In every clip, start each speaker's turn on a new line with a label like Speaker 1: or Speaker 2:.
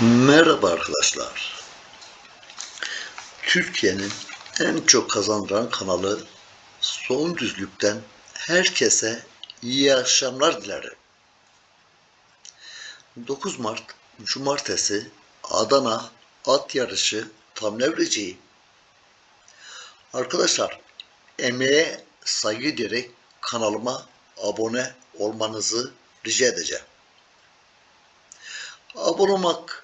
Speaker 1: Merhaba arkadaşlar. Türkiye'nin en çok kazandıran kanalı Son Düzlük'ten herkese iyi akşamlar dilerim. 9 Mart Cumartesi Adana at yarışı tam nevreciği. Arkadaşlar emeğe saygı diyerek kanalıma abone olmanızı rica edeceğim. Abone olmak,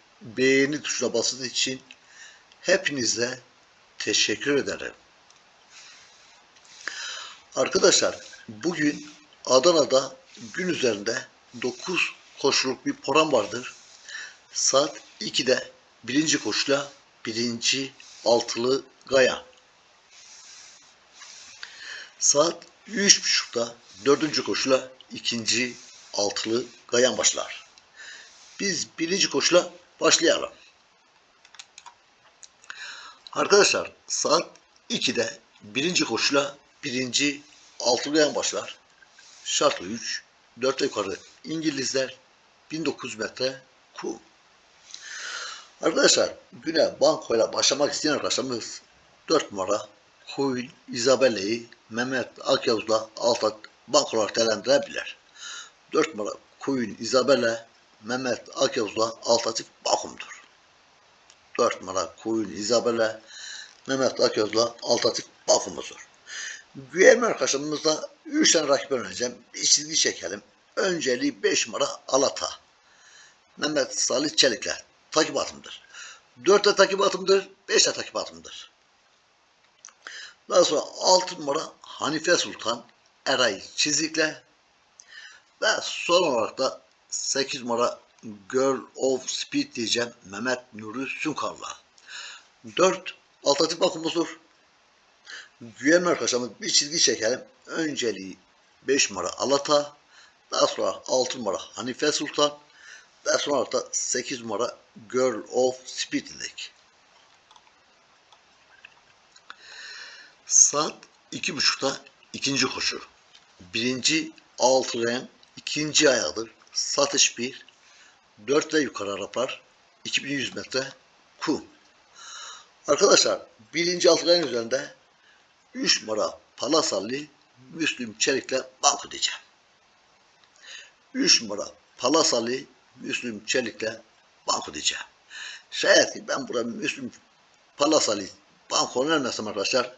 Speaker 1: beğeni tuşuna bastığı için hepinize teşekkür ederim. Arkadaşlar bugün Adana'da gün üzerinde 9 koşuluk bir program vardır. Saat 2'de birinci koşula birinci altılı Gaya. Saat 3.30'da dördüncü koşula ikinci altılı Gayan başlar. Biz birinci koşula başlayalım. Arkadaşlar saat 2'de birinci koşula birinci altılayan başlar. Şartlı 3, 4 yukarı İngilizler 1900 metre kum. Arkadaşlar güne bankoyla başlamak isteyen arkadaşlarımız 4 numara Queen Isabelle'yi Mehmet Akyavuz'la alt at bank olarak değerlendirebilir. 4 numara Queen Isabelle Mehmet Akyavuz'la alternatif Bakum'dur. 4 numara Queen Isabelle Mehmet Akyavuz'la alternatif Bakum'uzdur. Güvenme arkadaşlarımızda 3 tane rakip önereceğim. Bir çizgi çekelim. Önceliği 5 numara Alata. Mehmet Salih Çelik'le takip atımdır. 4 de takip atımdır, 5 de takip atımdır. Daha sonra 6 numara Hanife Sultan Eray Çizik'le ve son olarak da 8 numara Girl of Speed diyeceğim Mehmet Nuri Sünkar'la. 4 alternatif bakımızdır. Güvenme arkadaşlarımız bir çizgi çekelim. Önceliği 5 numara Alata, daha sonra 6 numara Hanife Sultan, daha sonra da 8 numara Girl of Speed dedik. Saat 2.30'da ikinci koşu. Birinci altılayan ikinci ayağıdır. Satış 1. 4 ve yukarı Araplar. 2100 metre kum. Arkadaşlar birinci altılayan üzerinde 3 numara Palasalli Müslüm Çelik'le banko diyeceğim. 3 numara Palasalli Müslüm Çelik'le banko diyeceğim. Şayet ki ben burada Müslüm Palasalli banko önermesem arkadaşlar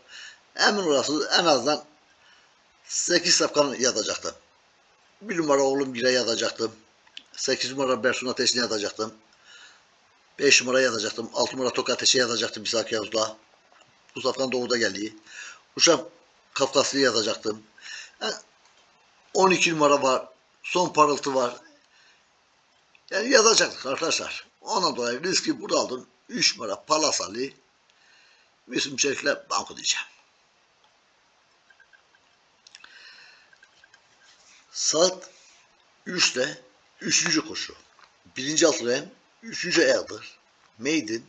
Speaker 1: emin olasınız en azından 8 safkan yazacaktım. 1 numara oğlum 1'e yazacaktım. 8 numara Bersun Ateş'ine yazacaktım. 5 numara yazacaktım. 6 numara Tok Ateş'e yazacaktım İshak Yavuz'la. Bu safkan doğuda geldi. Uşak Kafkaslı'yı yazacaktım. Yani 12 numara var. Son parıltı var. Yani yazacaktık arkadaşlar. Ona dolayı riski burada aldım. 3 numara Palas Ali. Müslüm Çelik'le banko diyeceğim. Saat 3'te 3. koşu. Birinci altılayan 3. ayağıdır. Maiden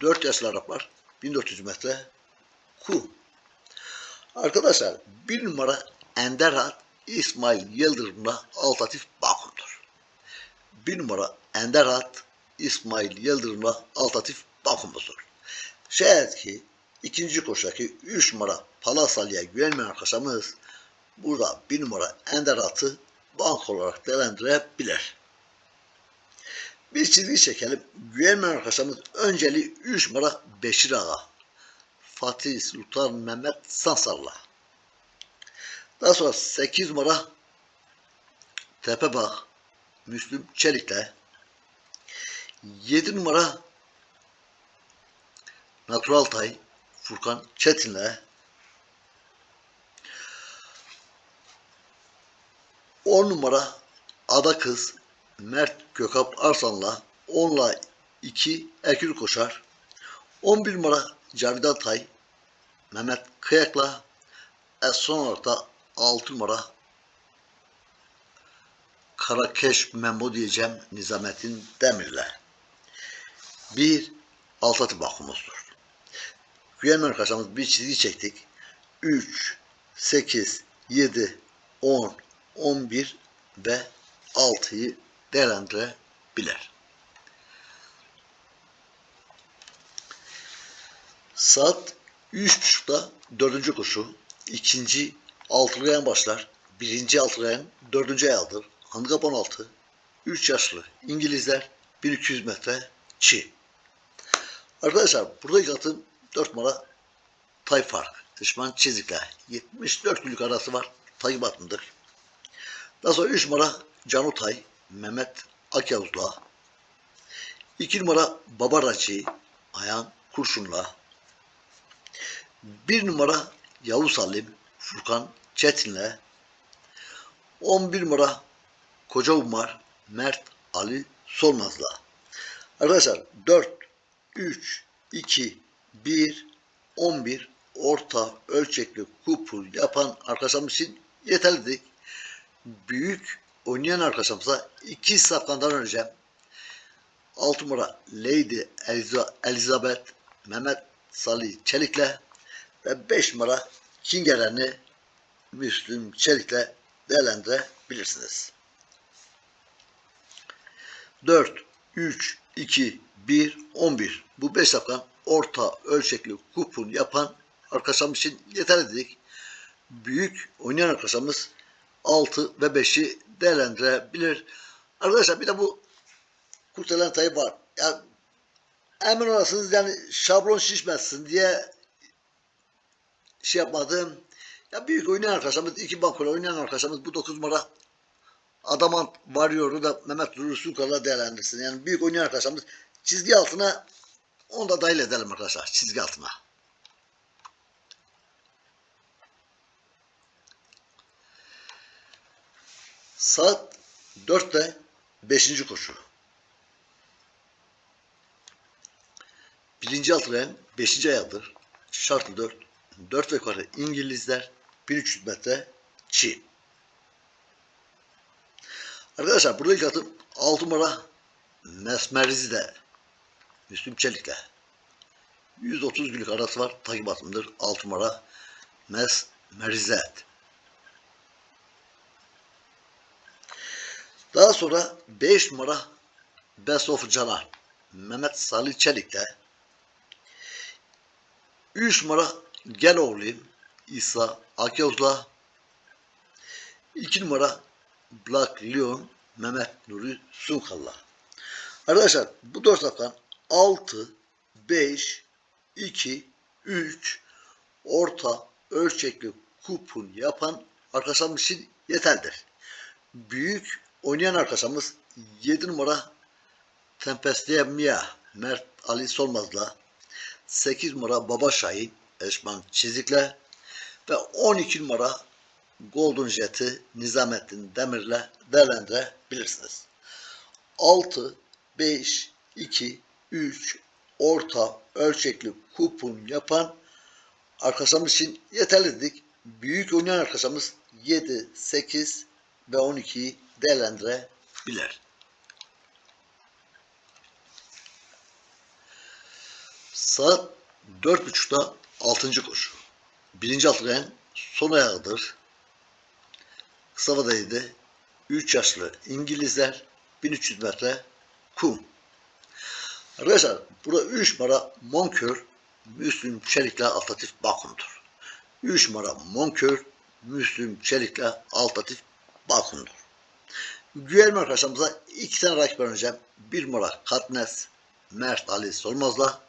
Speaker 1: 4 yaşlı Araplar 1400 metre ku. Arkadaşlar bir numara Enderhat İsmail Yıldırım'la alternatif Bakum'dur. Bir numara Enderhat İsmail Yıldırım'la alternatif Bakum'uzdur. Şayet ki ikinci koşudaki 3 numara Palasalya'ya güvenmeyen arkadaşlarımız burada bir numara Enderhat'ı bank olarak değerlendirebilir. Bir çizgi çekelim. Güvenmeyen arkadaşlarımız önceliği 3 numara Beşir Ağa. Fatih Sultan Mehmet Sansar'la. Daha sonra 8 numara Tepebağ Müslüm Çelik'le 7 numara Natural Tay Furkan Çetin'le 10 numara Ada Kız Mert Gökap Arslan'la 10'la 2 Erkül Koşar. 11 numara Cavidan Tay. Mehmet Kıyak'la e son olarak da 6 numara Karakeş Memo diyeceğim Nizamettin Demir'le. Bir alt atı bakımızdır. Güven arkadaşlarımız bir çizgi çektik. 3, 8, 7, 10, 11 ve 6'yı değerlendirebilir. Saat 3.30'da dördüncü koşu, ikinci altılı yan başlar, birinci altılı yan dördüncü ayaldır. Handikap 16, 3 yaşlı İngilizler 1200 metre çi. Arkadaşlar burada atım 4 numara Tay Fark. Düşman çizikle 74 günlük arası var. Takip atımdır. Daha sonra 3 numara Canu Tay, Mehmet Akyavuz'la. 2 numara Baba Raci, Ayhan Kurşun'la. 1 numara Yavuz Halim, Furkan Çetin'le. 11 numara Koca Umar, Mert Ali Solmaz'la. Arkadaşlar 4, 3, 2, 1, 11 orta ölçekli kupul yapan arkadaşlarımız için yeterlidir. Büyük oynayan arkadaşlarımıza iki safkandan önce 6 numara Lady Eliza- Elizabeth Mehmet Salih Çelik'le ve 5 numara Kingeren'i Müslüm Çelik'le değerlendirebilirsiniz. 4, 3, 2, 1, 11. Bu 5 safkan orta ölçekli kupon yapan arkadaşlarımız için yeterli dedik. Büyük oynayan arkadaşlarımız 6 ve 5'i değerlendirebilir. Arkadaşlar bir de bu kurtaran tayı var. Yani emin olasınız yani şablon şişmezsin diye şey yapmadım. Ya büyük oynayan arkadaşlarımız, iki bankola oynayan arkadaşlarımız bu 9 numara Adamant varıyoru da Mehmet Nuri Sunkar'la değerlendirsin. Yani büyük oynayan arkadaşlarımız çizgi altına onu da dahil edelim arkadaşlar çizgi altına. Saat 4'te 5. koşu. Birinci altı ren 5. ayağıdır. Şartlı 4. 4 ve yukarı İngilizler 1300 metre Çin. Arkadaşlar burada ilk atım 6 numara Mesmeriz'de Müslüm Çelik'le 130 günlük arası var. Takip atımdır. 6 numara Mesmerizet. Daha sonra 5 numara Best of Canan Mehmet Salih Çelik'le 3 numara Gel oğlum İsa Akyavuz'la 2 numara Black Leon Mehmet Nuri Sunkal'la. Arkadaşlar bu dört safkan 6, 5, 2, 3 orta ölçekli kupon yapan arkadaşlarımız için yeterlidir. Büyük oynayan arkadaşımız 7 numara Tempestiye Mia Mert Ali Solmaz'la 8 numara Baba Şahin Eşman Çizik'le ve 12 numara Golden Jet'i Nizamettin Demir'le değerlendirebilirsiniz. 6, 5, 2, 3 orta ölçekli kupon yapan arkadaşlarımız için yeterlidik. Büyük oynayan arkadaşlarımız 7, 8 ve 12'yi değerlendirebilir. Saat 4.30'da 6. koşu. Birinci altıgen son ayağıdır. Kısa vadaydı. 3 yaşlı İngilizler 1300 metre kum. Arkadaşlar burada 3 numara Monkör Müslüm Çelik'le Altatif Bakun'dur. 3 numara Monkör Müslüm Çelik'le Altatif Bakun'dur. Güvenme arkadaşlarımıza iki tane rakip önereceğim. 1 numara Katnes Mert Ali Solmaz'la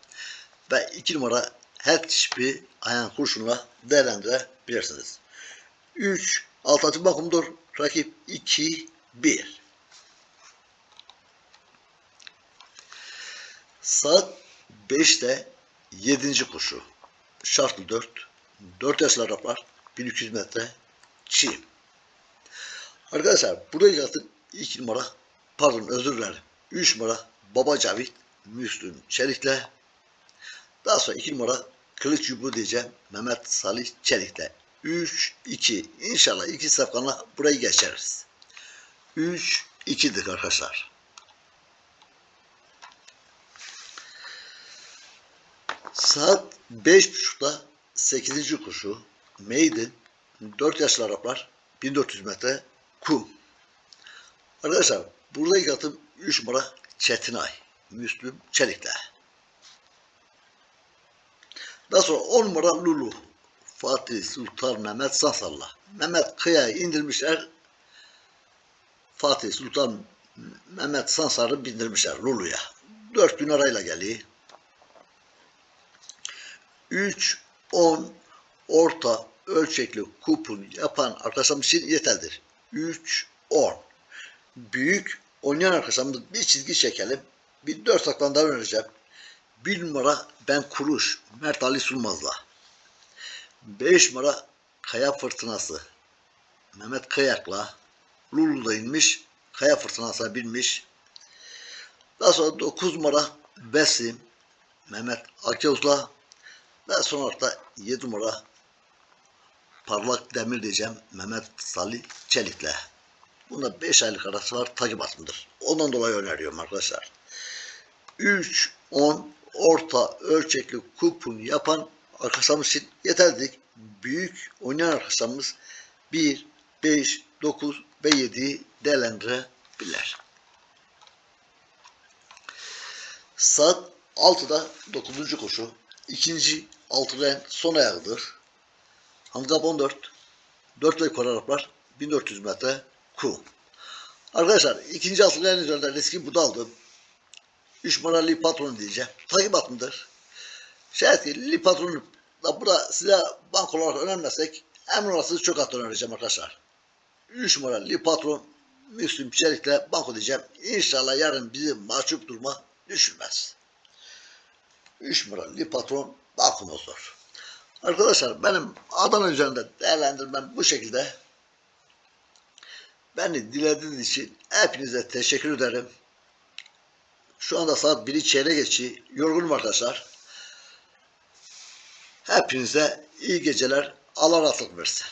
Speaker 1: ve 2 numara her tipi ayağın kurşunla değerlendirebilirsiniz. 3 Altatif Bakun'dur. Rakip 2 1 Saat 5'te 7. koşu. Şartlı 4. 4 yaşlı Araplar 1200 metre çiğ. Arkadaşlar buraya yazdık 2 numara pardon özür dilerim. 3 numara Baba Cavit Müslüm Çelik'le. Daha sonra 2 numara Kılıç Yumruğu diyeceğim Mehmet Salih Çelik'le. 3-2. İnşallah iki safkanla burayı geçeriz. 3-2'dik arkadaşlar. Saat 5.30'da 8. kuşu Maiden 4 yaşlı Araplar 1400 metre kum. Arkadaşlar burada ilk atım 3 numara Çetinay Müslüm Çelik'le. Daha sonra 10 numara Lulu Fatih Sultan Mehmet Sasal'la. Mehmet Kıya'yı indirmişler. Fatih Sultan Mehmet Sansar'ı bindirmişler Lulu'ya. 4 gün arayla geliyor. 3, 10 orta ölçekli kupon yapan arkadaşlarımız için yeterlidir. 3, 10. Büyük oynayan arkadaşlarımız bir çizgi çekelim. Bir 4 saklan daha önereceğim. 1 numara Ben Kuruş Mert Ali Sulmaz'la. 5 numara Kaya Fırtınası Mehmet Kayak'la. Lulu'da inmiş. Kaya Fırtınası'na binmiş. Daha sonra 9 numara Besim Mehmet Akyoz'la ve son olarak da 7 numara Parlak Demir diyeceğim Mehmet Salih Çelik'le. Bunda 5 aylık arası var takip atımdır. Ondan dolayı öneriyorum arkadaşlar. 3, 10 orta ölçekli kupon yapan arkadaşlarımız için yeterlidir. Büyük oynayan arkadaşlarımız 1, 5, 9 ve 7'yi değerlendirebilirler. Saat 6'da 9. koşu. ikinci altıren son ayağıdır. Handikap 14. 4 ve yukarı Araplar 1400 metre kum. Arkadaşlar ikinci altıren üzerinde riski buda aldım. 3 numaralı patron diyeceğim. Takip atımdır. Şayet ki li patronu da burada size bank olarak önermezsek emin olasınız çok at önereceğim arkadaşlar. 3 numaralı li patron Müslüm Çelik'le banko diyeceğim. İnşallah yarın bizi mahcup durma düşürmez. 3 numaralı li patron bankomuz olur. Arkadaşlar benim Adana üzerinde değerlendirmem bu şekilde. Beni dilediğiniz için hepinize teşekkür ederim. Şu anda saat 1'i çeyrek geçiyor. Yorgunum arkadaşlar. Hepinize iyi geceler. Allah rahatlık versin.